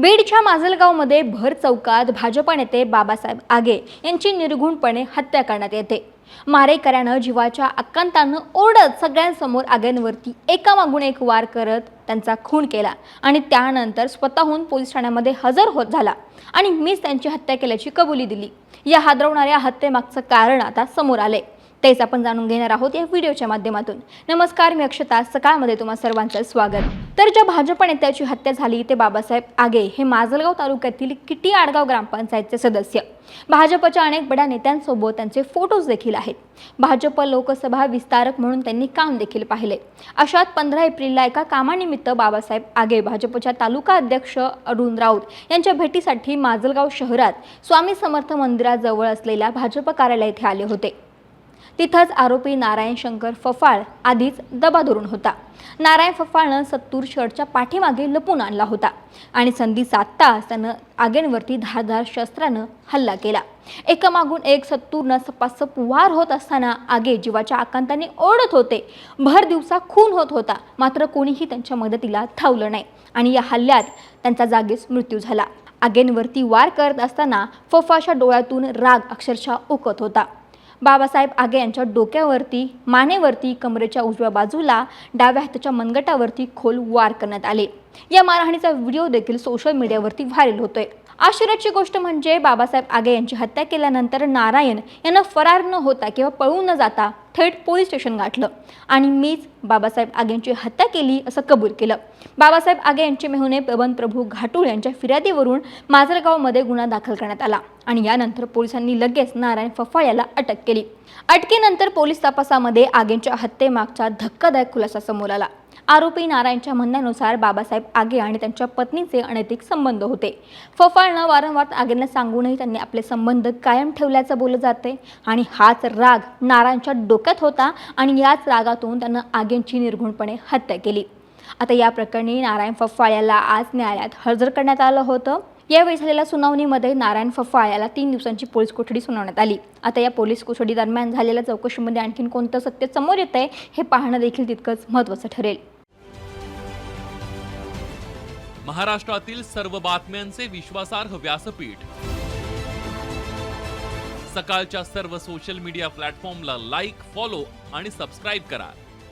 बीडच्या माजलगावमध्ये भर चौकात भाजपा नेते बाबासाहेब आगे यांची निर्घुणपणे हत्या करण्यात येते. मारेकऱ्यानं जीवाच्या आकांतानं ओरडत सगळ्यांसमोर आग्यांवरती एकामागून एक वार करत त्यांचा खून केला आणि त्यानंतर स्वतःहून पोलीस ठाण्यामध्ये हजर होत झाला आणि मीच त्यांची हत्या केल्याची कबुली दिली. या हादरवणाऱ्या हत्येमागचं कारण आता समोर आले तेच आपण जाणून घेणार आहोत या व्हिडिओच्या माध्यमातून. नमस्कार मी अक्षता. सकाळमध्ये तुम्हा सर्वांचं स्वागत. तर ज्या भाजप नेत्याची हत्या झाली ते बाबासाहेब आगे हे माजलगाव तालुक्यातील किटी आडगाव ग्रामपंचायतचे सदस्य. भाजपच्या अनेक बड्या नेत्यांसोबत त्यांचे फोटोज देखील आहेत. भाजप लोकसभा विस्तारक म्हणून त्यांनी काम देखील पाहिले. अशात पंधरा एप्रिलला एका कामानिमित्त बाबासाहेब आगे भाजपच्या तालुका अध्यक्ष अरुण राऊत यांच्या भेटीसाठी माजलगाव शहरात स्वामी समर्थ मंदिराजवळ असलेल्या भाजप कार्यालय येथे आले होते. तिथंच आरोपी नारायण शंकर फफाळ आधीच दबा धरून होता. नारायण फफाळनं सत्तूर शर्टच्या पाठीमागे लपून आणला होता आणि संधी साधताच त्यानं आगेंवरती धारधार शस्त्रानं हल्ला केला. एकामागून एक सत्तूरनं सपासप वार होत असताना आगे जीवाच्या आकांताने ओढत होते. भर दिवसा खून होत होता. मात्र कोणीही त्यांच्या मदतीला धावलं नाही आणि या हल्ल्यात त्यांचा जागीच मृत्यू झाला. आगेंवरती वार करत असताना फफाच्या डोळ्यातून राग अक्षरशः ओकत होता. बाबासाहेब आगे यांच्या डोक्यावरती मानेवरती कमरेच्या उजव्या बाजूला डाव्या हाताच्या मनगटावरती खोल वार करण्यात आले. या मारहाणीचा व्हिडिओ देखील सोशल मीडियावरती व्हायरल होतोय. आश्चर्याची गोष्ट म्हणजे बाबासाहेब आगे यांची हत्या केल्यानंतर नारायण यांना फरार न होता किंवा पळून न जाता थेट पोलीस स्टेशन गाठलं. आणि मीच बाबासाहेब आगे यांची हत्या केली असं कबूल केलं. बाबासाहेब आगे यांचे मेहुणे पवन प्रभू घाटूळ यांच्या फिर्यादीवरून माजलगावमध्ये गुन्हा दाखल करण्यात आला आणि यानंतर पोलिसांनी लगेच नारायण फफाळ याला अटक केली. अटकेनंतर पोलीस तपासामध्ये आगेंच्या हत्येमागचा धक्कादायक खुलासा समोर आला. आरोपी नारायणच्या म्हणण्यानुसार बाबासाहेब आगे आणि त्यांच्या पत्नीचे अनैतिक संबंध होते. फफाळनं वारंवार आगेंना सांगूनही त्यांनी आपले संबंध कायम ठेवल्याचं बोललं जाते आणि हाच राग नारायणच्या डोक्यात होता आणि याच रागातून त्यानं आगेंची निर्घुणपणे हत्या केली. आता या प्रकरणी नारायण फफाळ याला आज न्यायालयात हजर करण्यात आलं होतं. यावेळी झालेल्या सुनावणीमध्ये नारायण फफा याला तीन दिवसांची पोलीस कोठडी सुनावण्यात आली. आता या पोलीस कोठडी दरम्यान झालेल्या चौकशीमध्ये आणखीन कोणतं सत्य समोर येत आहे हे पाहणं देखील तितकंच महत्त्वाचं ठरेल. महाराष्ट्रातील सर्व बातम्यांचे विश्वासार्ह व्यासपीठ. सकाळच्या सर्व सोशल मीडिया प्लॅटफॉर्मला लाईक फॉलो आणि सबस्क्राईब करा.